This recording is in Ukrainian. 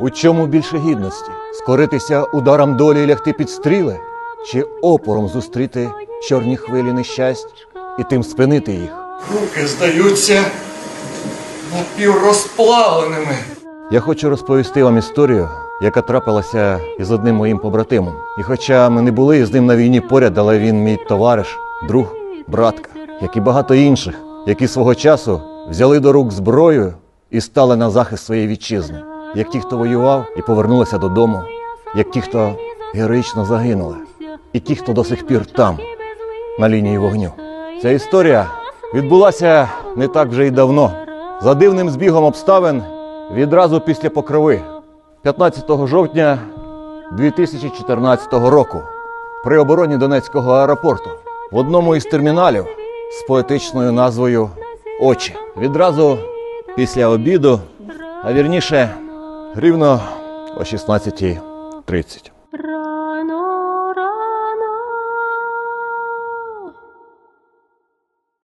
У чому більше гідності? Скоритися ударом долі і лягти під стріли? Чи опором зустріти чорні хвилі нещасть і тим спинити їх? Руки здаються напіврозплавленими. Я хочу розповісти вам історію, яка трапилася із одним моїм побратимом. І хоча ми не були з ним на війні поряд, але він мій товариш, друг, братка, як і багато інших, які свого часу взяли до рук зброю і стали на захист своєї вітчизни, як ті, хто воював і повернулися додому, як ті, хто героїчно загинули, і ті, хто до сих пір там, на лінії вогню. Ця історія відбулася не так вже й давно. За дивним збігом обставин відразу після покрови 15 жовтня 2014 року при обороні Донецького аеропорту в одному із терміналів з поетичною назвою Очі. Відразу після обіду, а вірніше, Рівно о 16.30.